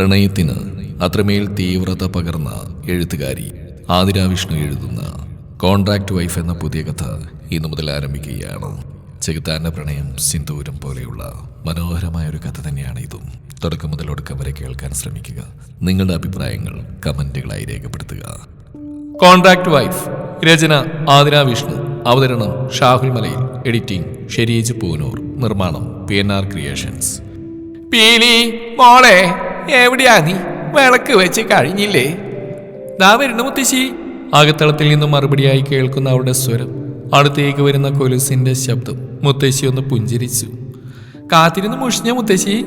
പ്രണയത്തിന് അത്രമേൽ തീവ്രത പകർന്ന എഴുത്തുകാരി ആതിര വിഷ്ണു എഴുതുന്ന കോൺട്രാക്ട് വൈഫ് എന്ന പുതിയ കഥ ഇന്നു മുതൽ ആരംഭിക്കുകയാണ്. ചെകുത്താന്റെ പ്രണയം സിന്ദൂരം പോലെയുള്ള മനോഹരമായ ഒരു കഥ തന്നെയാണ് ഇതും. തുടക്കം മുതൽ ഒടുക്കം വരെ കേൾക്കാൻ ശ്രമിക്കുക. നിങ്ങളുടെ അഭിപ്രായങ്ങൾ കമന്റുകളായി രേഖപ്പെടുത്തുക. കോൺട്രാക്ട് വൈഫ് രചന ആതിര വിഷ്ണു അവതരണം ഷാഹുൽ മലയിൽ. എഡിറ്റിംഗ് ഷെരീജ് പൂനൂർ. നിർമ്മാണം പി എൻ ആർ ക്രിയേഷൻസ്. പീലി മോളെ എവിടെയാ നീ? വിളക്ക് വെച്ച് കഴിഞ്ഞില്ലേ? ദാ വരുന്നു മുത്തശ്ശി. അകത്തളത്തിൽ നിന്നും മറുപടിയായി കേൾക്കുന്ന അവരുടെ സ്വരം അടുത്തേക്ക് വരുന്ന കൊലുസിന്റെ ശബ്ദം മുത്തശ്ശി ഒന്ന് പുഞ്ചിരിച്ചു. കാത്തിരുന്ന് മുഷിഞ്ഞ മുത്തശ്ശി?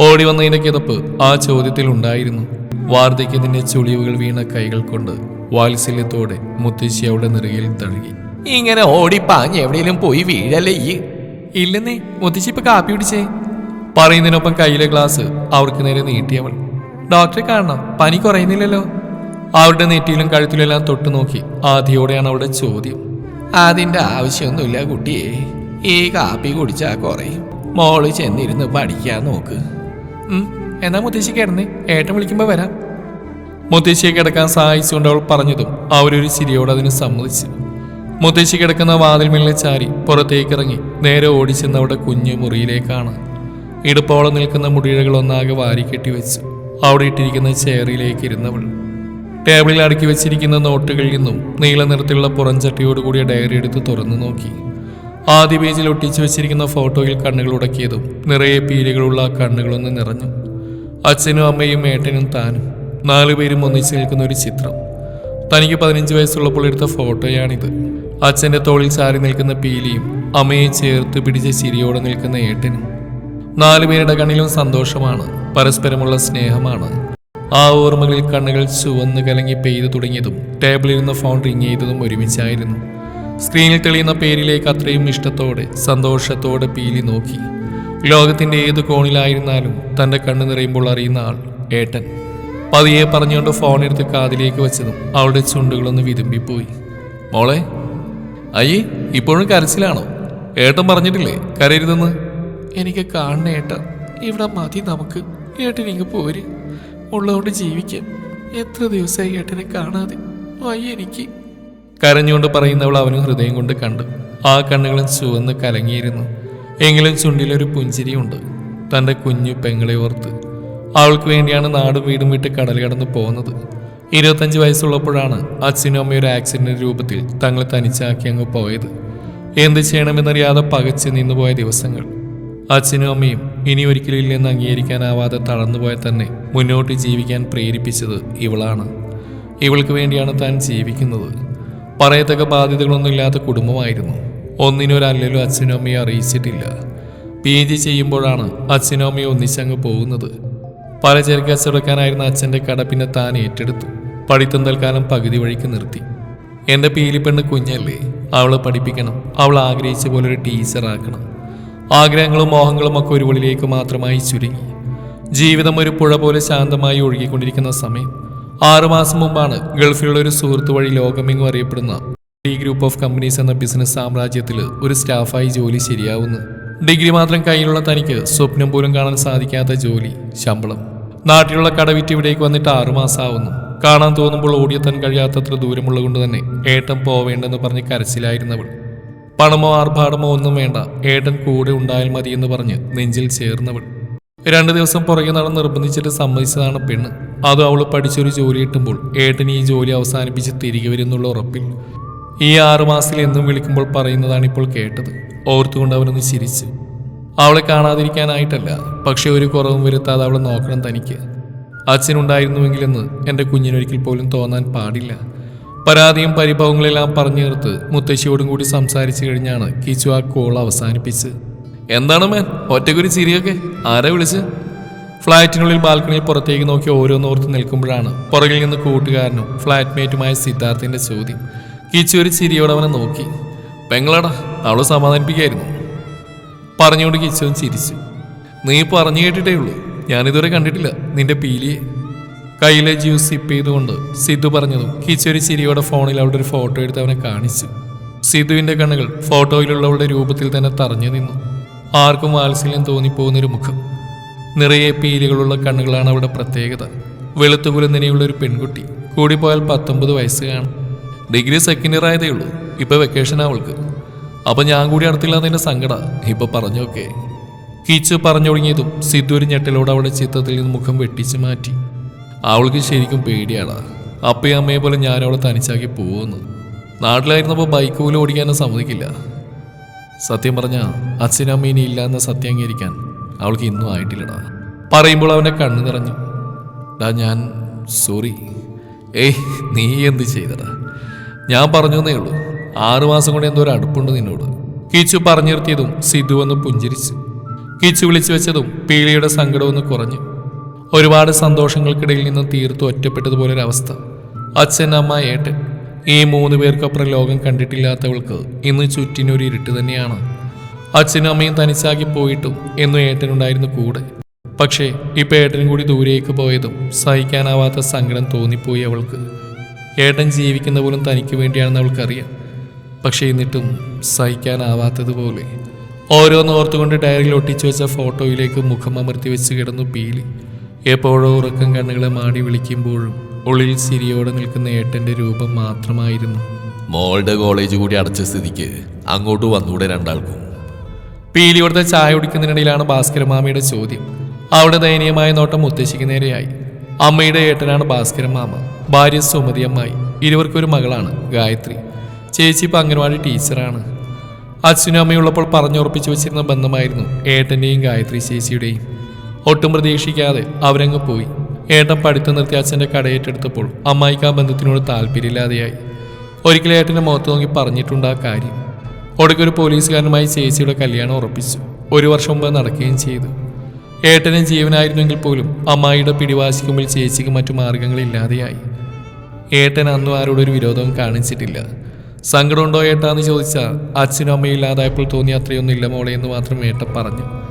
ഓടി വന്നതിന്റെ കിതപ്പ് ആ ചോദ്യത്തിൽ ഉണ്ടായിരുന്നു. വാർദ്ധക്യത്തിന്റെ ചുളിവുകൾ വീണ കൈകൾ കൊണ്ട് വാത്സല്യത്തോടെ മുത്തശ്ശി അവിടെ നിറയിൽ തഴുകി. ഇങ്ങനെ ഓടിപ്പാഞ്ഞ് എവിടെയെങ്കിലും പോയി വീഴല്ലേ ഈ? ഇല്ലെന്നേ മുത്തശ്ശി ഇപ്പൊ കാപ്പി പിടിച്ചേ പറയുന്നതിനൊപ്പം കയ്യിലെ ഗ്ലാസ് അവർക്ക് നേരെ നീട്ടിയവൾ ഡോക്ടറെ കാണണം പനി കുറയുന്നില്ലല്ലോ. അവരുടെ നെറ്റിയിലും കഴുത്തിലെല്ലാം തൊട്ടു നോക്കി ആദ്യയോടെയാണ് അവളുടെ ചോദ്യം. അതിന്റെ ആവശ്യമൊന്നുമില്ല കുട്ടിയെ. ഈ കാപ്പി കുടിച്ചാ കുറയും. മോൾ ചെന്നിരുന്ന് പഠിക്കാൻ നോക്ക്. എന്നാ മുത്തശ്ശി കിടന്ന്. ഏട്ടൻ വിളിക്കുമ്പോ വരാം. മുത്തശ്ശിയെ കിടക്കാൻ സഹായിച്ചുകൊണ്ട് അവൾ പറഞ്ഞതും അവരൊരു ചിരിയോട് അതിന് സമ്മതിച്ചു. മുത്തശ്ശി കിടക്കുന്ന വാതിൽ മേലെ ചാരി പുറത്തേക്ക് ഇറങ്ങി നേരെ ഓടിച്ചെന്ന് അവിടെ കുഞ്ഞു മുറിയിലേക്കാണ്. ഇടുപ്പോളം നിൽക്കുന്ന മുടിയിഴകൾ ഒന്നാകെ വാരിക്കെട്ടി വെച്ചു അവിടെ ഇട്ടിരിക്കുന്ന ചെയറിലേക്ക് ഇരുന്നവൾ. ടേബിളിൽ അടുക്കി വെച്ചിരിക്കുന്ന നോട്ടുകളിൽ നിന്നും നീല നിറത്തിലുള്ള പുറംചട്ടിയോടുകൂടിയ ഡയറി എടുത്ത് തുറന്നു നോക്കി. ആദ്യ പേജിൽ ഒട്ടിച്ചു വെച്ചിരിക്കുന്ന ഫോട്ടോയിൽ കണ്ണുകൾ ഉടക്കിയതും നിറയെ പീലികളുള്ള ആ കണ്ണുകളൊന്ന് നിറഞ്ഞു. അച്ഛനും അമ്മയും ഏട്ടനും താനും നാലുപേരും ഒന്നിച്ചു നിൽക്കുന്ന ഒരു ചിത്രം. തനിക്ക് പതിനഞ്ച് വയസ്സുള്ളപ്പോൾ എടുത്ത ഫോട്ടോയാണിത്. അച്ഛന്റെ തോളിൽ ചാരി നിൽക്കുന്ന പീലിയും അമ്മയെ ചേർത്ത് പിടിച്ച ചിരിയോടെ നിൽക്കുന്ന ഏട്ടനും നാലുപേരുടെ കണ്ണിലും സന്തോഷമാണ് പരസ്പരമുള്ള സ്നേഹമാണ്. ആ ഓർമ്മകളിൽ കണ്ണുകൾ ചുവന്ന് കലങ്ങി പെയ്തു തുടങ്ങിയതും ടേബിളിൽ നിന്ന് ഫോൺ റിങ് ചെയ്തതും ഒരുമിച്ചായിരുന്നു. സ്ക്രീനിൽ തെളിയുന്ന പേരിലേക്ക് അത്രയും ഇഷ്ടത്തോടെ സന്തോഷത്തോടെ പീലി നോക്കി. ലോകത്തിന്റെ ഏത് കോണിലായിരുന്നാലും തന്റെ കണ്ണു നിറയുമ്പോൾ അറിയുന്ന ആൾ ഏട്ടൻ. പതിയെ പറഞ്ഞുകൊണ്ട് ഫോൺ എടുത്ത് കാതിലേക്ക് വെച്ചതും അവളുടെ ചുണ്ടുകളൊന്ന് വിതുമ്പിപ്പോയി. മോളെ അയ്യേ ഇപ്പോഴും കരച്ചിലാണോ? ഏട്ടൻ പറഞ്ഞിട്ടില്ലേ കരയരുതെന്ന്? എനിക്ക് കാണണ ഏട്ടാ. ഇവിടെ മതി നമുക്ക്. ഏട്ടൻ ഇങ്ങ് പോര്. ഉള്ളതുകൊണ്ട് ജീവിക്കാം. എത്ര ദിവസമായി ഏട്ടനെ കാണാതെ. വയ്യ എനിക്ക്. കരഞ്ഞുകൊണ്ട് പറയുന്നവൾ അവനും ഹൃദയം കൊണ്ട് കണ്ടു. ആ കണ്ണുകളും ചുവന്ന് കലങ്ങിയിരുന്നു. എങ്കിലും ചുണ്ടിലൊരു പുഞ്ചിരിയുണ്ട്. തന്റെ കുഞ്ഞു പെങ്ങളെ ഓർത്ത്. അവൾക്ക് വേണ്ടിയാണ് നാടും വീടും വിട്ട് കടൽ കടന്ന് പോകുന്നത്. ഇരുപത്തഞ്ച് വയസ്സുള്ളപ്പോഴാണ് അച്ഛനും അമ്മയും ഒരു ആക്സിഡന്റ് രൂപത്തിൽ തങ്ങളെ തനിച്ചാക്കി അങ്ങ് പോയത്. എന്ത് ചെയ്യണമെന്നറിയാതെ പകച്ച് നിന്നുപോയ ദിവസങ്ങൾ. അച്ഛനും അമ്മയും ഇനി ഒരിക്കലും ഇല്ലെന്ന് അംഗീകരിക്കാനാവാതെ തളർന്നുപോയ തന്നെ മുന്നോട്ട് ജീവിക്കാൻ പ്രേരിപ്പിച്ചത് ഇവളാണ്. ഇവൾക്ക് വേണ്ടിയാണ് താൻ ജീവിക്കുന്നത്. പറയത്തക്ക ബാധ്യതകളൊന്നും ഇല്ലാത്ത കുടുംബമായിരുന്നു. ഒന്നിനൊരല്ലലും അച്ഛനും അമ്മയും അറിയിച്ചിട്ടില്ല. പി ജി ചെയ്യുമ്പോഴാണ് അച്ഛനും അമ്മയും ഒന്നിച്ചങ്ങ് പോകുന്നത്. പലചരക്ക് കച്ചവടക്കാനായിരുന്ന അച്ഛന്റെ കട പിന്നെ താൻ ഏറ്റെടുത്തു. പഠിത്തം തൽക്കാലം പകുതി വഴിക്ക് നിർത്തി. എന്റെ പീലിപ്പെണ്ണ് കുഞ്ഞല്ലേ? അവളെ പഠിപ്പിക്കണം. അവൾ ആഗ്രഹിച്ച പോലെ ഒരു ടീച്ചറാക്കണം. ആഗ്രഹങ്ങളും മോഹങ്ങളും ഒക്കെ ഒരു ഉള്ളിലേക്ക് മാത്രമായി ചുരുങ്ങി. ജീവിതം ഒരു പുഴ പോലെ ശാന്തമായി ഒഴുകിക്കൊണ്ടിരിക്കുന്ന സമയം. ആറുമാസം മുമ്പാണ് ഗൾഫിലുള്ള ഒരു സുഹൃത്ത് വഴി ലോകമെങ്ങും അറിയപ്പെടുന്ന ഡി ഗ്രൂപ്പ് ഓഫ് കമ്പനീസ് എന്ന ബിസിനസ് സാമ്രാജ്യത്തിൽ ഒരു സ്റ്റാഫായി ജോലി ശരിയാവുന്നു. ഡിഗ്രി മാത്രം കയ്യിലുള്ള തനിക്ക് സ്വപ്നം പോലും കാണാൻ സാധിക്കാത്ത ജോലി ശമ്പളം. നാട്ടിലുള്ള കടവിറ്റ് ഇവിടേക്ക് വന്നിട്ട് ആറുമാസമാവുന്നു കാണാൻ തോന്നുമ്പോൾ ഓടിയെത്താൻ കഴിയാത്തത്ര ദൂരമുള്ളതുകൊണ്ട് തന്നെ ഏട്ടം പോവേണ്ടെന്ന് പറഞ്ഞ് കരച്ചിലായിരുന്നവൾ. പണമോ ആർഭാടമോ ഒന്നും വേണ്ട. ഏട്ടൻ കൂടെ ഉണ്ടായാൽ മതിയെന്ന് പറഞ്ഞ് നെഞ്ചിൽ ചേർന്നവൾ. രണ്ടു ദിവസം പുറകെ നടന്ന് നിർബന്ധിച്ചിട്ട് സമ്മതിച്ചതാണ് പെണ്ണ്. അതും അവൾ പഠിച്ചൊരു ജോലി കിട്ടുമ്പോൾ ഏട്ടൻ ഈ ജോലി അവസാനിപ്പിച്ച് തിരികെ വരുന്നുള്ള ഉറപ്പിൽ. ഈ ആറുമാസത്തിൽ എന്നും വിളിക്കുമ്പോൾ പറയുന്നതാണ് ഇപ്പോൾ കേട്ടത്. ഓർത്തുകൊണ്ട് അവനൊന്ന് ചിരിച്ച്. അവളെ കാണാതിരിക്കാനായിട്ടല്ല പക്ഷേ ഒരു കുറവും വരുത്താതെ അവളെ നോക്കണം തനിക്ക്. അച്ഛനുണ്ടായിരുന്നുവെങ്കിലെന്ന് എന്റെ കുഞ്ഞിനൊരിക്കൽ പോലും തോന്നാൻ പാടില്ല. പരാതിയും പരിഭവങ്ങളെല്ലാം പറഞ്ഞു ചേർത്ത് മുത്തശ്ശിയോടും കൂടി സംസാരിച്ചു കഴിഞ്ഞാണ് കിച്ചു ആ കോൾ അവസാനിപ്പിച്ച് എന്താണ് മേൻ? ഒറ്റക്കൊരു ചിരിയൊക്കെ? ആരെ വിളിച്ച് ഫ്ലാറ്റിനുള്ളിൽ ബാൽക്കണിയിൽ പുറത്തേക്ക് നോക്കി ഓരോന്നോർത്ത് നിൽക്കുമ്പോഴാണ് പുറകിൽ നിന്ന് കൂട്ടുകാരനും ഫ്ലാറ്റ്മേറ്റുമായ സിദ്ധാർത്ഥിന്റെ ചോദ്യം. കിച്ചു ഒരു ചിരിയോടെ അവനെ നോക്കി. പെങ്ങളടാ അവളെ സമാധാനിപ്പിക്കായിരുന്നു. പറഞ്ഞുകൊണ്ട് കിച്ചുവും ചിരിച്ചു. നീ പറഞ്ഞു കേട്ടിട്ടേ ഉള്ളൂ. ഞാനിതുവരെ കണ്ടിട്ടില്ല. നിന്റെ പീലിയെ. കയ്യിലെ ജ്യൂസ് സിപ്പ് ചെയ്തുകൊണ്ട് സിദ്ധു പറഞ്ഞതും കിച്ചൊരു ചിരിയോടെ ഫോണിൽ അവിടെ ഒരു ഫോട്ടോ എടുത്ത് അവനെ കാണിച്ചു. സിദ്ധുവിന്റെ കണ്ണുകൾ ഫോട്ടോയിലുള്ളവളുടെ രൂപത്തിൽ തന്നെ തറഞ്ഞു നിന്നു. ആർക്കും വാത്സല്യം തോന്നിപ്പോകുന്നൊരു മുഖം. നിറയെ പീലുകളുള്ള കണ്ണുകളാണ് അവിടെ പ്രത്യേകത. വെളുത്തുകുലനിനെയുള്ള ഒരു പെൺകുട്ടി. കൂടിപ്പോയാൽ പത്തൊമ്പത് വയസ്സ് കാണും. ഡിഗ്രി സെക്കൻഡ് ഇയർ ആയതേ ഉള്ളൂ. ഇപ്പൊ വെക്കേഷൻ അവൾക്ക്. അപ്പൊ ഞാൻ കൂടി അടുത്തില്ലാന്നതിന്റെ സങ്കട. ഇപ്പൊ പറഞ്ഞോക്കെ കീച്ചു പറഞ്ഞൊടുങ്ങിയതും സിദ്ധു ഒരു ഞെട്ടലോട് അവളുടെ ചിത്രത്തിൽ നിന്ന് മുഖം വെട്ടിച്ചു മാറ്റി. അവൾക്ക് ശരിക്കും പേടിയാണ്. അപ്പയും അമ്മയെ പോലെ ഞാൻ അവളെ തനിച്ചാക്കി പോവുമെന്ന് നാട്ടിലായിരുന്നപ്പോൾ ബൈക്ക് പോലും ഓടിക്കാനും സമ്മതിക്കില്ല. സത്യം പറഞ്ഞ അച്ഛനും അമ്മയും ഇനി ഇല്ല എന്ന സത്യം അംഗീകരിക്കാൻ അവൾക്ക് ഇന്നും ആയിട്ടില്ലടാ. പറയുമ്പോൾ അവനെ കണ്ണു നിറഞ്ഞു. ഡാ ഞാൻ സോറി ഏയ് നീ എന്ത് ചെയ്തടാ? ഞാൻ പറഞ്ഞു ഉള്ളൂ. ആറുമാസം കൊണ്ട് എന്തോ ഒരു അടുപ്പുണ്ട് നിന്നോട്. കിച്ചു പറഞ്ഞു നിർത്തിയതും സിദ്ധു ഒന്ന് പുഞ്ചിരിച്ചു. കിച്ചു വിളിച്ചു വെച്ചതും പീലിയുടെ സങ്കടം ഒന്ന് കുറഞ്ഞു. ഒരുപാട് സന്തോഷങ്ങൾക്കിടയിൽ നിന്ന് തീർത്തു ഒറ്റപ്പെട്ടതുപോലെ ഒരു അവസ്ഥ അച്ഛൻ അമ്മ ഏട്ടൻ. ഈ മൂന്ന് പേർക്കപ്പുറം ലോകം കണ്ടിട്ടില്ലാത്തവൾക്ക് ഇന്ന് ചുറ്റിനൊരു ഇരുട്ട് തന്നെയാണ്. അച്ഛനും അമ്മയും തനിച്ചാക്കി പോയിട്ടും എന്നും ഏട്ടനുണ്ടായിരുന്നു കൂടെ. പക്ഷേ ഇപ്പം ഏട്ടനും കൂടി ദൂരേക്ക് പോയതും സഹിക്കാനാവാത്ത സങ്കടം തോന്നിപ്പോയി അവൾക്ക്. ഏട്ടൻ ജീവിക്കുന്ന പോലും തനിക്ക് വേണ്ടിയാണെന്ന് അവൾക്കറിയാം. പക്ഷേ എന്നിട്ടും സഹിക്കാനാവാത്തതുപോലെ. ഓരോന്ന് ഓർത്തുകൊണ്ട് ഡയറിയിൽ ഒട്ടിച്ചു വെച്ച ഫോട്ടോയിലേക്ക് മുഖം അമർത്തി വെച്ച് കിടന്നു പീലി. എപ്പോഴോ ഉറക്കം കണ്ണുകളെ മാടി വിളിക്കുമ്പോഴും ഉള്ളിൽ സിരിയോടെ നിൽക്കുന്ന ഏട്ടന്റെ രൂപം മാത്രമായിരുന്നു. മോളുടെ കോളേജ് കൂടി അടച്ച സ്ഥിതിക്ക് അങ്ങോട്ട് വന്നൂടെ രണ്ടാൾക്കും. പീലി കൊടുത്ത ചായ കുടിക്കുന്നതിനിടയിലാണ് ഭാസ്കരമാമയുടെ ചോദ്യം. അവിടെ ദയനീയമായ നോട്ടം മുത്തശ്ശിക്ക് നേരെയായി അമ്മയുടെ ഏട്ടനാണ് ഭാസ്കരൻ മാമ. ഭാര്യ സുമതി അമ്മായി. ഒരു മകളാണ് ഗായത്രി. ചേച്ചി ഇപ്പം അംഗൻവാടി ടീച്ചറാണ്. അച്ഛനും അമ്മയുള്ളപ്പോൾ പറഞ്ഞുറപ്പിച്ചു വെച്ചിരുന്ന ബന്ധമായിരുന്നു ഏട്ടന്റെയും ഗായത്രി ചേച്ചിയുടെയും. ഒട്ടും പ്രതീക്ഷിക്കാതെ അവരങ്ങ് പോയി. ഏട്ടൻ പഠിത്തം നിർത്തി അച്ഛന്റെ കടയേറ്റെടുത്തപ്പോൾ അമ്മായിക്ക് ആ ബന്ധത്തിനോട് താല്പര്യമില്ലാതെയായി. ഒരിക്കലും ഏട്ടന്റെ മുഖത്ത് നോക്കി പറഞ്ഞിട്ടുണ്ട് ആ കാര്യം. ഒടുക്കൊരു പോലീസുകാരനുമായി ചേച്ചിയുടെ കല്യാണം ഉറപ്പിച്ചു. ഒരു വർഷം മുമ്പ് നടക്കുകയും ചെയ്തു. ഏട്ടനും ജീവനായിരുന്നെങ്കിൽ പോലും അമ്മായിയുടെ പിടിവാശിക്ക് ചേച്ചിക്ക് മറ്റു മാർഗങ്ങളില്ലാതെയായി. ഏട്ടൻ അന്നും ആരോടൊരു വിരോധവും കാണിച്ചിട്ടില്ല. സങ്കടമുണ്ടോ ഏട്ടാന്ന് ചോദിച്ചാൽ അച്ഛനും അമ്മയും ഇല്ലാതായപ്പോൾ തോന്നി അത്രയൊന്നും ഇല്ല മോളെ എന്ന് മാത്രം ഏട്ടൻ പറഞ്ഞു.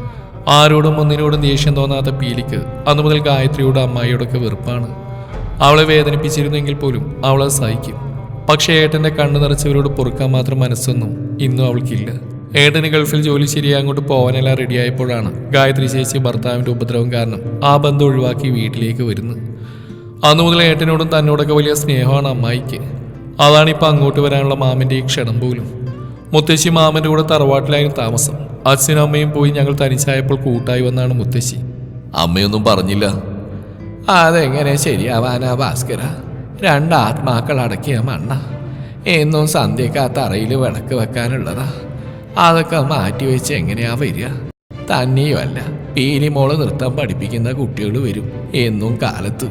ആരോടും ഒന്നിനോടും ദേഷ്യം തോന്നാത്ത പീലിക്ക് അന്നു മുതൽ ഗായത്രിയോട് അമ്മായിയോടൊക്കെ വെറുപ്പാണ്. അവളെ വേദനിപ്പിച്ചിരുന്നെങ്കിൽ പോലും അവളെ സഹിക്കും. പക്ഷേ ഏട്ടന്റെ കണ്ണു നിറച്ചവരോട് പൊറുക്കാൻ മാത്രം മനസ്സൊന്നും ഇന്നും അവൾക്കില്ല. ഏട്ടന് ഗൾഫിൽ ജോലി ശരിയായി അങ്ങോട്ട് പോകാനെല്ലാം റെഡിയായപ്പോഴാണ് ഗായത്രി ചേച്ചി ഭർത്താവിന്റെ ഉപദ്രവം കാരണം ആ ബന്ധം ഒഴിവാക്കി വീട്ടിലേക്ക് വരുന്നു അന്നു മുതൽ ഏട്ടനോടും തന്നോടൊക്കെ വലിയ സ്നേഹമാണ് അമ്മായിക്ക്. അതാണ് ഇപ്പൊ അങ്ങോട്ട് വരാനുള്ള മാമന്റെ ഈ ക്ഷണം പോലും. മുത്തശ്ശി മാമന്റെ കൂടെ തറവാട്ടിലായിരുന്നു താമസം. അച്ഛനും അമ്മയും പോയി ഞങ്ങൾ തനിച്ചായപ്പോൾ കൂട്ടായി വന്നാണ് മുത്തശ്ശി. അമ്മയൊന്നും പറഞ്ഞില്ല. അതെങ്ങനെ ശരിയാവാനാ ഭാസ്കര? രണ്ട് ആത്മാക്കൾ അടക്കിയ മണ്ണ. എന്നും സന്ധ്യക്ക് ആ തറയിൽ വിളക്ക് വെക്കാനുള്ളതാ. അതൊക്കെ മാറ്റി വെച്ച് എങ്ങനെയാ വരിക? തന്നെയുമല്ല പീലിമോൾ നൃത്തം പഠിപ്പിക്കുന്ന കുട്ടികൾ വരും എന്നും കാലത്ത്.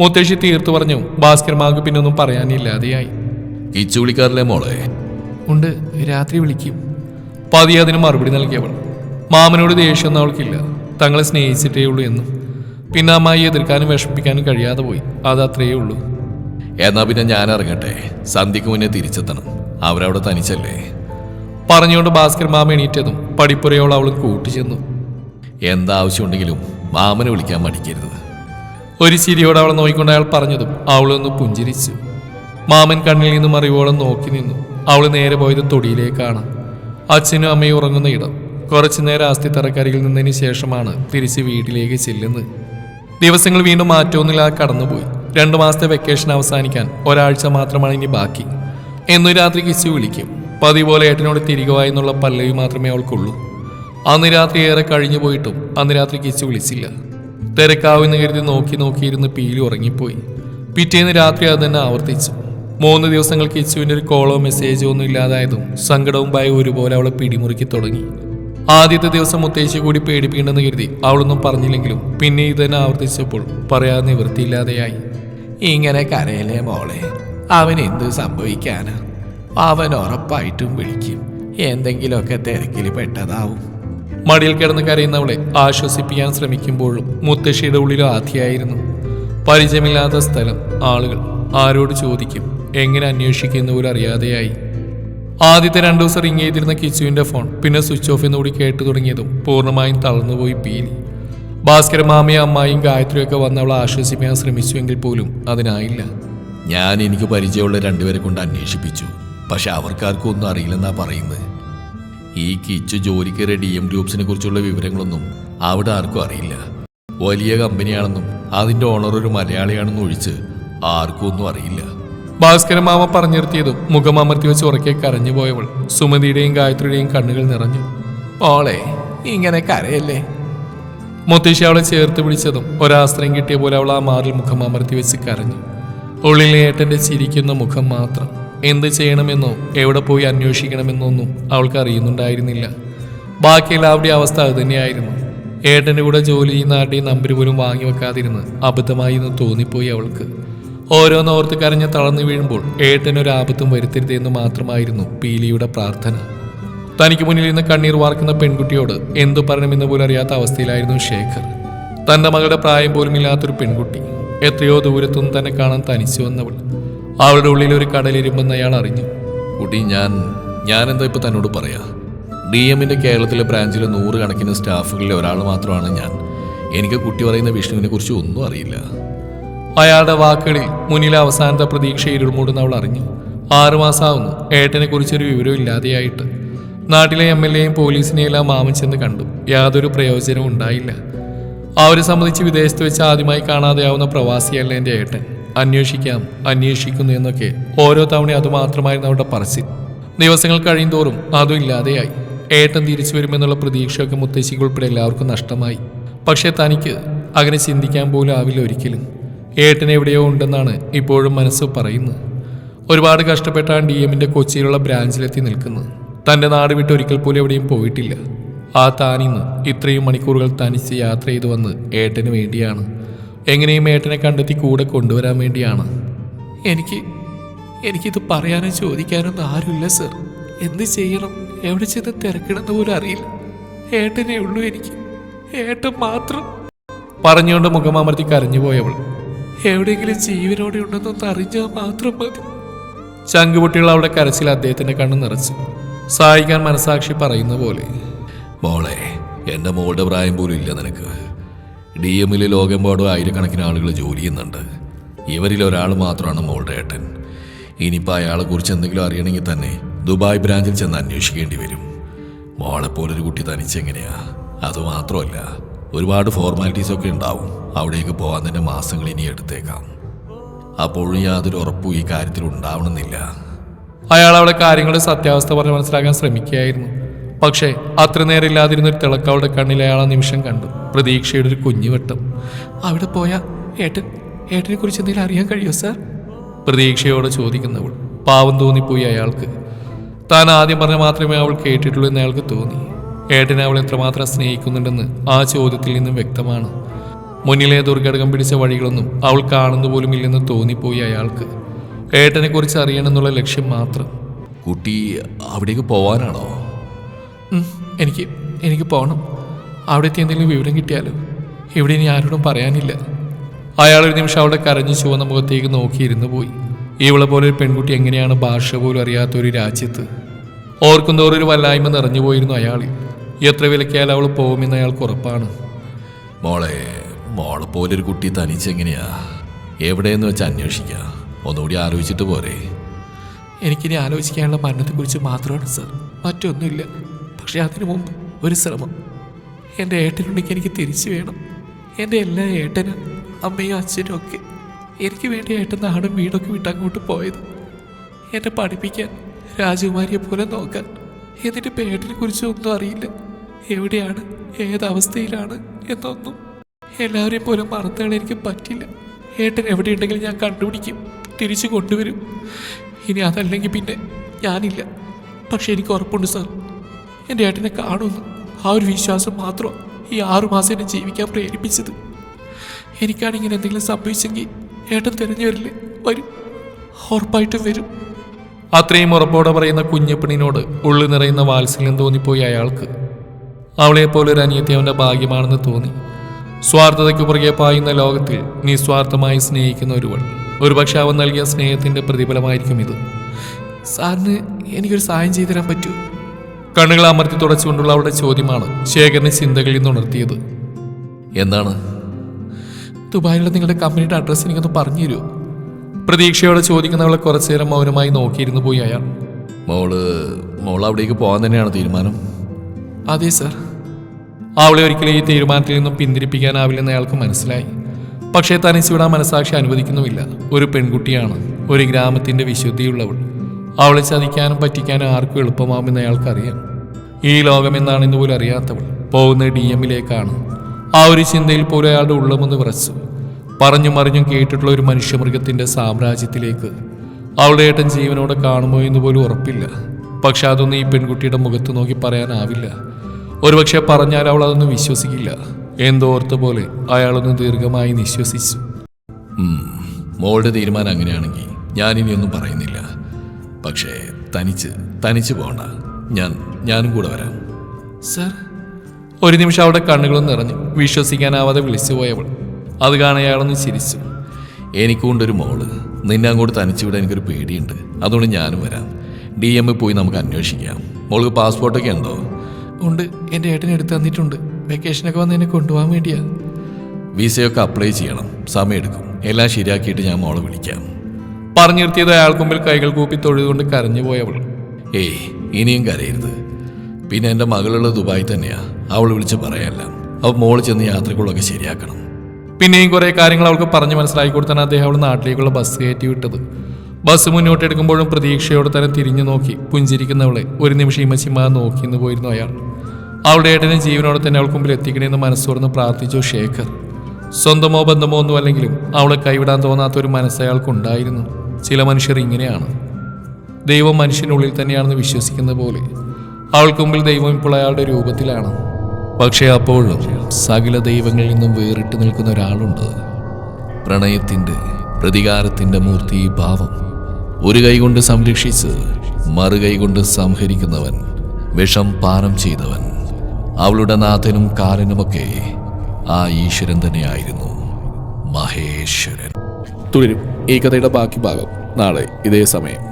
മുത്തശ്ശി തീർത്തു പറഞ്ഞു. ഭാസ്കർ മാക്ക് പിന്നൊന്നും പറയാനില്ലാതെയായി. കിച്ചു വിളിക്കാറില്ലേ മോളെ? ഉണ്ട് രാത്രി വിളിക്കും. പതിയെ അതിന് മറുപടി നൽകിയവൾ. മാമനോട് ദേഷ്യമൊന്നും അവൾക്കില്ല. തങ്ങളെ സ്നേഹിച്ചിട്ടേ ഉള്ളൂ എന്നും. പിന്നെ അമ്മായി എതിർക്കാനും വിഷമിപ്പിക്കാനും കഴിയാതെ പോയി. അത് അത്രയേ ഉള്ളൂ. എന്നാ പിന്നെ ഞാൻ ഇറങ്ങട്ടെ. സന്ധ്യക്ക് മുന്നേ തിരിച്ചെത്തണം. അവരവിടെ തനിച്ചല്ലേ? പറഞ്ഞുകൊണ്ട് ഭാസ്കർ മാമ എണീറ്റതും പടിപ്പുരയോളം അവൾ കൂട്ടിച്ചെന്നു എന്താവശ്യമുണ്ടെങ്കിലും മാമനെ വിളിക്കാൻ മടിക്കരുത്. ഒരു ചിരിയോടെ അവളെ നോക്കിക്കൊണ്ട് അയാൾ പറഞ്ഞതും അവളൊന്ന് പുഞ്ചിരിച്ചു. മാമൻ കണ്ണിൽ നിന്നും അറിവോളം നോക്കി നിന്നു. അവൾ നേരെ പോയത് തൊടിയിലേക്കാണ്. അച്ഛനും അമ്മയും ഉറങ്ങുന്ന ഇടം. കുറച്ചു നേരം അസ്ഥിത്തറക്കരികിൽ നിന്നതിന് ശേഷമാണ് തിരിച്ച് വീട്ടിലേക്ക് ചെല്ലുന്നത്. ദിവസങ്ങൾ വീണ്ടും മാറ്റമൊന്നുമില്ലാതെ കടന്നുപോയി. രണ്ടു മാസത്തെ വെക്കേഷൻ അവസാനിക്കാൻ ഒരാഴ്ച മാത്രമാണ് ഇനി ബാക്കി. എന്നു രാത്രി കിച്ചു വിളിക്കും. പതി പോലെ ഏട്ടനോട് തിരികെ വാ എന്നുള്ള പല്ലവി മാത്രമേ അവൾക്കുള്ളൂ. അന്ന് രാത്രി ഏറെ കഴിഞ്ഞു പോയിട്ടും അന്ന് രാത്രി കിച്ചു വിളിച്ചില്ല. തിരക്കാവെന്ന് കരുതി നോക്കി നോക്കിയിരുന്ന് പീലി ഉറങ്ങിപ്പോയി. പിറ്റേന്ന് രാത്രി അത് തന്നെ ആവർത്തിച്ചു. മൂന്ന് ദിവസങ്ങൾക്ക് ഇച്ചുവിന്റെ ഒരു കോളോ മെസ്സേജോ ഒന്നും ഇല്ലാതായതും സങ്കടവും ഭയവും ഒരുപോലെ അവളെ പിടിമുറുക്കി തുടങ്ങി. ആദ്യത്തെ ദിവസം മുത്തശ്ശി കൂടി പേടിപ്പിക്കണമെന്ന് കരുതി അവളൊന്നും പറഞ്ഞില്ലെങ്കിലും പിന്നെ ഇതന്നെ ആവർത്തിച്ചപ്പോൾ പറയാതെ നിവൃത്തിയില്ലാതെയായി. ഇങ്ങനെ കരയലേ മോളെ? അവൻ എന്ത് സംഭവിക്കാനാ? അവൻ ഉറപ്പായിട്ടും വിളിക്കും. എന്തെങ്കിലുമൊക്കെ തിരക്കിൽ പെട്ടതാവും. മടിയിൽ കിടന്ന് കരയുന്നവളെ ആശ്വസിപ്പിക്കാൻ ശ്രമിക്കുമ്പോഴും മുത്തശ്ശിയുടെ ഉള്ളിൽ ആധിയായിരുന്നു. പരിചയമില്ലാത്ത സ്ഥലം ആളുകൾ ആരോട് ചോദിക്കും? എങ്ങനെ അന്വേഷിക്കുന്ന പോലും അറിയാതെയായി. ആദ്യത്തെ രണ്ടു ദിവസം റിങ് ചെയ്തിരുന്ന കിച്ചുവിന്റെ ഫോൺ പിന്നെ സ്വിച്ച് ഓഫ് എന്നുകൂടി കേട്ടു തുടങ്ങിയതും പൂർണമായും തളർന്നുപോയി പീലി. ഭാസ്കര മാമയും അമ്മായും ഗായത്രിയൊക്കെ വന്ന് അവളെ ആശ്വസിപ്പിക്കാൻ ശ്രമിച്ചുവെങ്കിൽ പോലും അതിനായില്ല. ഞാൻ എനിക്ക് പരിചയമുള്ള രണ്ടുപേരെ കൊണ്ട് അന്വേഷിപ്പിച്ചു. പക്ഷെ അവർക്കാർക്കും ഒന്നും അറിയില്ലെന്നാ പറയുന്നത്. ഈ കിച്ചു ജോലിക്കേറിയ ഡി എം ഗ്രൂപ്പ്സിനെ കുറിച്ചുള്ള വിവരങ്ങളൊന്നും അവിടെ ആർക്കും അറിയില്ല. വലിയ കമ്പനിയാണെന്നും അതിന്റെ ഓണർ ഒരു മലയാളിയാണെന്നും ഒഴിച്ച് ആർക്കും ഒന്നും അറിയില്ല. ഭാസ്കരൻ മാമ പറഞ്ഞു നിർത്തിയതും മുഖമമർത്തി വെച്ച് ഉറക്കെ കരഞ്ഞുപോയവൾ സുമതിയുടെയും ഗായത്രിയുടെയും കണ്ണുകൾ നിറഞ്ഞു. ഓളെ ഇങ്ങനെ കരയല്ലേ? മുത്തശ്ശി അവളെ ചേർത്ത് പിടിച്ചതും ഒരാസ്ത്രം കിട്ടിയ പോലെ അവൾ ആ മാറിൽ മുഖമമർത്തി വെച്ച് കരഞ്ഞു. ഉള്ളിലെ ഏട്ടന്റെ ചിരിക്കുന്ന മുഖം മാത്രം. എന്ത് ചെയ്യണമെന്നോ എവിടെ പോയി അന്വേഷിക്കണമെന്നോന്നും അവൾക്ക് അറിയുന്നുണ്ടായിരുന്നില്ല. ബാക്കി എല്ലാവരുടെയും അവസ്ഥ അതുതന്നെയായിരുന്നു ഏട്ടന്റെ കൂടെ ജോലി ചെയ്യുന്ന ആരുടെയും നമ്പർ പോലും വാങ്ങി വെക്കാതിരുന്ന് അബദ്ധമായി എന്ന് തോന്നിപ്പോയി അവൾക്ക്. ഓരോന്നോർത്ത് കരഞ്ഞ് തളർന്നു വീഴുമ്പോൾ ഏട്ടനൊരു ആപത്തും വരുത്തരുതെന്ന് മാത്രമായിരുന്നു പീലിയുടെ പ്രാർത്ഥന. തനിക്ക് മുന്നിൽ നിന്ന് കണ്ണീർ വാർക്കുന്ന പെൺകുട്ടിയോട് എന്തു പറയണമെന്ന് പോലും അറിയാത്ത അവസ്ഥയിലായിരുന്നു ശേഖർ. തന്റെ മകളുടെ പ്രായം പോലും ഇല്ലാത്തൊരു പെൺകുട്ടി. എത്രയോ ദൂരത്തുനിന്ന് തന്നെ കാണാൻ തനിച്ചു വന്നവൾ. അവളുടെ ഉള്ളിൽ ഒരു കടലിരുമ്പെന്ന് അയാൾ അറിഞ്ഞു. കുട്ടി ഞാൻ ഞാൻ എന്താ ഇപ്പൊ തന്നോട് പറയാ? ഡി എമ്മിന്റെ കേരളത്തിലെ ബ്രാഞ്ചിലെ നൂറുകണക്കിന് സ്റ്റാഫുകളിലെ ഒരാൾ മാത്രമാണ് ഞാൻ. എനിക്ക് കുട്ടി പറയുന്ന വിഷ്ണുവിനെ കുറിച്ച് ഒന്നും അറിയില്ല. അയാളുടെ വാക്കുകളിൽ മുന്നിലെ അവസാനത്തെ പ്രതീക്ഷ ഇരുൾമൂടുന്ന അവൾ അറിഞ്ഞു. ആറുമാസമാവുന്നു ഏട്ടനെ കുറിച്ചൊരു വിവരവും ഇല്ലാതെയായിട്ട്. നാട്ടിലെ എം എൽ എയും പോലീസിനെയെല്ലാം മാമിച്ചെന്ന് കണ്ടു. യാതൊരു പ്രയോജനവും ഉണ്ടായില്ല. അവരെ സംബന്ധിച്ച് വിദേശത്ത് വെച്ച് ആദ്യമായി കാണാതെയാവുന്ന പ്രവാസിയല്ല എന്റെ ഏട്ടൻ. അന്വേഷിക്കാം അന്വേഷിക്കുന്നു എന്നൊക്കെ ഓരോ തവണ അതുമാത്രമായിരുന്നു അവരുടെ പറച്ചിൽ. ദിവസങ്ങൾ കഴിയുന്തോറും അതും ഇല്ലാതെയായി. ഏട്ടൻ തിരിച്ചു വരുമെന്നുള്ള പ്രതീക്ഷയൊക്കെ മുത്തശ്ശിക്ക് ഉൾപ്പെടെ എല്ലാവർക്കും നഷ്ടമായി. പക്ഷേ തനിക്ക് അങ്ങനെ ചിന്തിക്കാൻ പോലും ആവില്ല ഒരിക്കലും. ഏട്ടൻ എവിടെയോ ഉണ്ടെന്നാണ് ഇപ്പോഴും മനസ്സ് പറയുന്നത്. ഒരുപാട് കഷ്ടപ്പെട്ടാണ് ഡി എമ്മിന്റെ കൊച്ചിയിലുള്ള ബ്രാഞ്ചിലെത്തി നിൽക്കുന്നത്. തന്റെ നാട് വിട്ട് ഒരിക്കൽ പോലും എവിടെയും പോയിട്ടില്ല. ആ താനിന്ന് ഇത്രയും മണിക്കൂറുകൾ തനിച്ച് യാത്ര ചെയ്തു വന്ന് ഏട്ടന് വേണ്ടിയാണ്. എങ്ങനെയും ഏട്ടനെ കണ്ടെത്തി കൂടെ കൊണ്ടുവരാൻ വേണ്ടിയാണ്. എനിക്ക് എനിക്കിത് പറയാനോ ചോദിക്കാനൊന്നും ആരുമില്ല സർ. എന്ത് ചെയ്യണം? എവിടെ ചെന്ന് തിരക്കണമെന്ന് പോലും അറിയില്ല. ഏട്ടനെ ഉള്ളൂ എനിക്ക്. ഏട്ടൻ മാത്രം. പറഞ്ഞുകൊണ്ട് മുഖമമർത്തി കരഞ്ഞുപോയവൾ എവിടെയെങ്കിലും ജീവനോടെ ഉണ്ടെന്നൊന്ന് അറിഞ്ഞാൽ മാത്രം മതി. ചങ്കുപൊട്ടികൾ അവളുടെ കരച്ചിൽ അദ്ദേഹത്തിന്റെ കണ്ണ് നിറച്ചു. സഹായിക്കാൻ മനസാക്ഷി പറയുന്ന പോലെ. മോളെ എന്റെ മോളുടെ പ്രായം പോലും ഇല്ല നിനക്ക്. ഡി എമ്മിൽ ലോകമെമ്പാടും ആയിരക്കണക്കിന് ആളുകൾ ജോലി ചെയ്യുന്നുണ്ട്. ഇവരിൽ ഒരാൾ മാത്രമാണ് മോളുടെ ഏട്ടൻ. ഇനിയിപ്പോൾ അയാളെ കുറിച്ച് എന്തെങ്കിലും അറിയണമെങ്കിൽ തന്നെ ദുബായ് ബ്രാഞ്ചിൽ ചെന്ന് അന്വേഷിക്കേണ്ടി വരും. മോളെപ്പോലൊരു കുട്ടി തനിച്ചെങ്ങനെയാ? അതുമാത്രമല്ല ഒരുപാട് ഫോർമാലിറ്റീസ് ഒക്കെ ഉണ്ടാവും. അവിടേക്ക് പോകാൻ തന്നെ മാസങ്ങൾ ഇനി എടുത്തേക്കാം. അപ്പോഴും യാതൊരു ഉറപ്പും ഈ കാര്യത്തിൽ ഉണ്ടാവണമെന്നില്ല. അയാൾ അവളെ കാര്യങ്ങളുടെ സത്യാവസ്ഥ പറഞ്ഞ് മനസ്സിലാക്കാൻ ശ്രമിക്കുകയായിരുന്നു. പക്ഷേ അത്ര നേരം ഇല്ലാതിരുന്ന തിളക്കം അവളുടെ കണ്ണിൽ അയാൾ ആ നിമിഷം കണ്ടു. പ്രതീക്ഷയുടെ ഒരു കുഞ്ഞുവട്ടം. അവിടെ പോയ ഏട്ടൻ ഏട്ടനെ കുറിച്ച് എന്തെങ്കിലും അറിയാൻ കഴിയുമോ സർ? പ്രതീക്ഷയോടെ ചോദിക്കുന്നവൾ. പാവം തോന്നിപ്പോയി അയാൾക്ക്. താൻ ആദ്യം പറഞ്ഞ മാത്രമേ അവൾ കേട്ടിട്ടുള്ളൂ എന്ന് അയാൾക്ക് തോന്നി. ഏട്ടനെ അവൾ എത്രമാത്രം സ്നേഹിക്കുന്നുണ്ടെന്ന് ആ ചോദ്യത്തിൽ നിന്നും വ്യക്തമാണ്. മുന്നിലെ ദുർഘടകം പിടിച്ച വഴികളൊന്നും അവൾ കാണുന്നു പോലും ഇല്ലെന്ന് തോന്നിപ്പോയി അയാൾക്ക്. ഏട്ടനെ കുറിച്ച് അറിയണമെന്നുള്ള ലക്ഷ്യം മാത്രം. കുട്ടി അവിടേക്ക് പോവാനാണോ? എനിക്ക് എനിക്ക് പോകണം അവിടുത്തെ എന്തെങ്കിലും വിവരം കിട്ടിയാലോ? ഇവിടെ ഇനി ആരോടും പറയാനില്ല. അയാൾ ഒരു നിമിഷം അവളുടെ കരഞ്ഞു ചുവന്ന മുഖത്തേക്ക് നോക്കിയിരുന്നു പോയി. ഇവളെ പോലെ ഒരു പെൺകുട്ടി എങ്ങനെയാണ് ഭാഷ പോലും അറിയാത്ത ഒരു രാജ്യത്ത്? ഓർക്കുന്തോറും ഒരു വല്ലായ്മ നിറഞ്ഞു പോയിരുന്നു അയാളിൽ. എത്ര വിലക്കിയാൽ അവൾ പോകുമെന്ന് അയാൾക്ക് ഉറപ്പാണ്. മോളെ മോളെ ഒരു കുട്ടി തനിച്ചെങ്ങനെയാ? എവിടെയെന്ന് വെച്ച് അന്വേഷിക്കാം. ഒന്നുകൂടി ആലോചിച്ചിട്ട് പോരെ. എനിക്കിനി ആലോചിക്കാനുള്ള മരണത്തെക്കുറിച്ച് മാത്രമാണ് സർ. മറ്റൊന്നുമില്ല. പക്ഷേ അതിനു മുമ്പ് ഒരു ശ്രമം. എന്റെ ഏട്ടനുണ്ടെങ്കിൽ എനിക്ക് തിരിച്ചു വേണം. എന്റെ എല്ലാ ഏട്ടനും അമ്മയും അച്ഛനും ഒക്കെ എനിക്ക് വേണ്ടി ഏട്ടൻ നാടും വീടൊക്കെ വിട്ട് അങ്ങോട്ട് പോയത്. എന്നെ പഠിപ്പിക്കാൻ രാജകുമാരിയെ പോലെ നോക്കാൻ. എന്നിട്ട് ഇപ്പം കുറിച്ച് ഒന്നും അറിയില്ല. എവിടെയാണ് ഏതവസ്ഥയിലാണ് എന്നൊന്നും എല്ലാവരെയും പോലും മറന്നുകളെ എനിക്ക് പറ്റില്ല. ഏട്ടൻ എവിടെ ഉണ്ടെങ്കിലും ഞാൻ കണ്ടുപിടിക്കും. തിരിച്ചു കൊണ്ടുവരും. ഇനി അതല്ലെങ്കിൽ പിന്നെ ഞാനില്ല. പക്ഷെ എനിക്ക് ഉറപ്പുണ്ട് സാർ. എന്റെ ഏട്ടനെ കാണുമെന്ന്. ആ ഒരു വിശ്വാസം മാത്രം ഈ ആറുമാസം എന്നെ ജീവിക്കാൻ പ്രേരിപ്പിച്ചത്. എനിക്കാണ് ഇങ്ങനെ എന്തെങ്കിലും സംഭവിച്ചെങ്കിൽ ഏട്ടൻ തിരഞ്ഞു വരില്ലേ വരും. ഉറപ്പായിട്ടും വരും. അത്രയും ഉറപ്പോടെ പറയുന്ന കുഞ്ഞപ്പണിനോട് ഉള്ളു നിറയുന്ന വാത്സല്യം തോന്നിപ്പോയി അയാൾക്ക്. അവളെപ്പോലൊരു അനിയത്തി അവന്റെ ഭാഗ്യമാണെന്ന് തോന്നി. സ്വാർത്ഥതയ്ക്ക് പുറകെ പായുന്ന ലോകത്തിൽ നിസ്വാർത്ഥമായി സ്നേഹിക്കുന്ന ഒരുവൾ. ഒരുപക്ഷെ അവൻ നൽകിയ സ്നേഹത്തിന്റെ പ്രതിഫലമായിരിക്കും ഇത്. സാറിന് എനിക്കൊരു സഹായം ചെയ്തു തരാൻ പറ്റൂ? കണ്ണുകൾ അമർത്തി തുടച്ചുകൊണ്ടുള്ള അവളുടെ ചോദ്യമാണ് ശേഖരനെ ചിന്തകളിൽ നിന്ന് ഉണർത്തിയത്. എന്താണ്? ദുബായിലുള്ള നിങ്ങളുടെ കമ്പനിയുടെ അഡ്രസ്സ് എനിക്കൊന്ന് പറഞ്ഞു തരൂ പ്രതീക്ഷയോടെ ചോദിക്കുന്നവളെ കുറച്ചുനേരം മൗനമായി നോക്കിയിരുന്നു പോയി അയാൾ. മോൾ മോൾ അവിടേക്ക് പോകാൻ തന്നെയാണ് തീരുമാനം? അതെ സാർ. അവളെ ഒരിക്കലും ഈ തീരുമാനത്തിൽ നിന്നും പിന്തിരിപ്പിക്കാനാവില്ലെന്ന് അയാൾക്ക് മനസ്സിലായി. പക്ഷേ തന്നെ വിടാൻ മനസാക്ഷി അനുവദിക്കുന്നുമില്ല. ഒരു പെൺകുട്ടിയാണ്. ഒരു ഗ്രാമത്തിന്റെ വിശുദ്ധിയുള്ളവൾ. അവളെ ചതിക്കാനും പറ്റിക്കാനും ആർക്കും എളുപ്പമാവുമെന്ന് അയാൾക്കറിയാം. ഈ ലോകം എന്താണെന്ന് പോലും അറിയാത്തവൾ. പോകുന്ന ഡി എമ്മിലേക്കാണ്. ആ ഒരു ചിന്തയിൽ പോലും അയാളുടെ ഉള്ളമൊന്ന് വിറച്ചു. പറഞ്ഞു മറിഞ്ഞും കേട്ടിട്ടുള്ള ഒരു മനുഷ്യമൃഗത്തിന്റെ സാമ്രാജ്യത്തിലേക്ക്. അവളുടെ ഏട്ടൻ ജീവനോടെ കാണുമോ എന്ന് പോലും ഉറപ്പില്ല. പക്ഷെ അതൊന്നും ഈ പെൺകുട്ടിയുടെ മുഖത്ത് നോക്കി പറയാനാവില്ല. ഒരുപക്ഷെ പറഞ്ഞാൽ അവൾ അതൊന്നും വിശ്വസിക്കില്ല. എന്തോർത്ത പോലെ അയാളൊന്നും ദീർഘമായി നിശ്വസിച്ചു. മോളുടെ തീരുമാനം അങ്ങനെയാണെങ്കിൽ ഞാൻ ഇനി ഒന്നും പറയുന്നില്ല. പക്ഷേ തനിച്ച് തനിച്ച് പോകണ്ട ഞാൻ ഞാനും കൂടെ വരാം. സർ ഒരു നിമിഷം അവിടെ കണ്ണുകളും നിറഞ്ഞു. വിശ്വസിക്കാനാവാതെ വിളിച്ചുപോയവൾ അത് കാണാൻ അയാളൊന്ന് ചിരിച്ചു. എനിക്കുണ്ടൊരു മോൾ. നിന്നെ അങ്ങോട്ട് തനിച്ച് വിടാൻ എനിക്കൊരു പേടിയുണ്ട്. അതുകൊണ്ട് ഞാനും വരാം. ഡി എമ്മിൽ പോയി നമുക്ക് അന്വേഷിക്കാം. മോൾക്ക് പാസ്പോർട്ടൊക്കെ ഉണ്ടോ? ഉണ്ട്. എന്റെ ഏട്ടനെ എടുത്ത് തന്നിട്ടുണ്ട്. വെക്കേഷനൊക്കെ വന്ന് എന്നെ കൊണ്ടുപോകാൻ വേണ്ടിയാ. വിസയൊക്കെ അപ്ലൈ ചെയ്യണം. സമയമെടുക്കും. എല്ലാം ശരിയാക്കിയിട്ട് ഞാൻ മോളെ വിളിക്കാം. പറഞ്ഞു നിർത്തിയത് അയാൾക്ക് മുമ്പിൽ കൈകൾ കൂപ്പി തൊഴുതുകൊണ്ട് കരഞ്ഞു പോയവൾ. ഏയ് ഇനിയും കരയരുത്. പിന്നെ എന്റെ മകളുള്ള ദുബായി തന്നെയാ. അവൾ വിളിച്ച് പറയല്ല. അവൾ മോൾ ചെന്ന് യാത്രകളൊക്കെ ശരിയാക്കണം. പിന്നെയും കുറേ കാര്യങ്ങൾ അവൾക്ക് പറഞ്ഞു മനസ്സിലാക്കി കൊടുത്താണ് അദ്ദേഹം അവൾ നാട്ടിലേക്കുള്ള ബസ് കയറ്റി വിട്ടത്. ബസ് മുന്നോട്ട് എടുക്കുമ്പോഴും പ്രതീക്ഷയോടെ തന്നെ തിരിഞ്ഞു നോക്കി. പുഞ്ചിരിക്കുന്നവളെ. ഒരു നിമിഷം ഇമച്ചിമാ നോക്കി എന്ന് പോയിരുന്നു അയാൾ. അവളുടെ ഏട്ടനെ ജീവനോടെ തന്നെ അവൾക്ക് മുമ്പിൽ എത്തിക്കണമെന്ന് മനസ്സോർന്ന് പ്രാർത്ഥിച്ചു ശേഖർ. സ്വന്തമോ ബന്ധമോ ഒന്നും അല്ലെങ്കിലും അവളെ കൈവിടാൻ തോന്നാത്ത ഒരു മനസ്സ് അയാൾക്കുണ്ടായിരുന്നു. ചില മനുഷ്യർ ഇങ്ങനെയാണ്. ദൈവം മനുഷ്യനുള്ളിൽ തന്നെയാണെന്ന് വിശ്വസിക്കുന്ന പോലെ അവൾക്ക് മുമ്പിൽ ദൈവം ഇപ്പോൾ അയാളുടെ രൂപത്തിലാണ്. പക്ഷേ അപ്പോഴും സകല ദൈവങ്ങളിൽ നിന്നും വേറിട്ട് നിൽക്കുന്ന ഒരാളുണ്ട്. പ്രണയത്തിന്റെ പ്രതികാരത്തിന്റെ മൂർത്തി ഭാവം. ഒരു കൈകൊണ്ട് സംരക്ഷിച്ച് മറുകൈകൊണ്ട് സംഹരിക്കുന്നവൻ വിഷം പാനം ചെയ്തവൻ അവളുടെ നാഥനും കാലനുമൊക്കെ ആ ഈശ്വരൻ തന്നെയായിരുന്നു മഹേശ്വരൻ. തുടരും ഈ കഥയുടെ ബാക്കി ഭാഗം നാളെ ഇതേ സമയം.